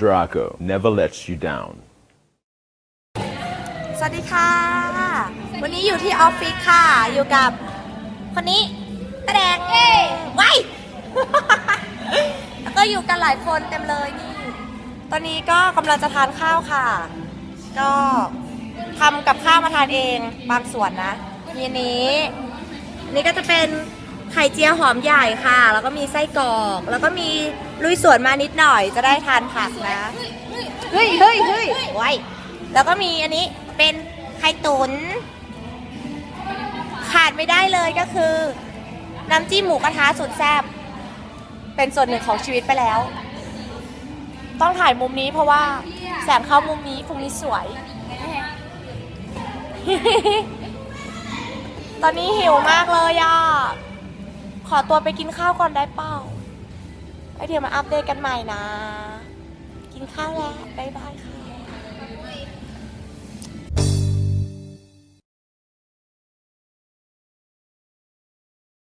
Draco never lets you down. สวัสดีค่ะ วันนี้อยู่ที่ออฟฟิศค่ะ อยู่กับคนนี้ตะแดงเอ้ไว้ แล้วก็อยู่กันหลายคนเต็มเลยนี่ ตอนนี้ก็กำลังจะทานข้าวค่ะ ก็ทำกับข้าวมาทานเองบางส่วนนะมีนนี้อันนี้ก็จะเป็น ไข่เจียวหอมใหญ่ค่ะ แล้วก็มีไส้กรอก แล้วก็มีลุยสวนมานิดหน่อยจะได้ทานผักนะ เฮ้ยเฮ้ยเฮ้ยไว้แล้วก็มีอันนี้เป็นไข่ตุนขาดไม่ได้เลยก็คือ น้ำจิ้มหมูกระทะสุดแซ่บเป็นส่วนหนึ่งของชีวิตไปแล้ว ต้องถ่ายมุมนี้เพราะว่าแสงเข้ามุมนี้มุมนี้สวย ตอนนี้หิวมากเลยอะ ขอตัวไปกินข้าวก่อนได้เปล่าแล้เดี๋ยวมาอัปเดตกันใหม่นะ กินข้าวแล้ว บ๊ายบายค่ะ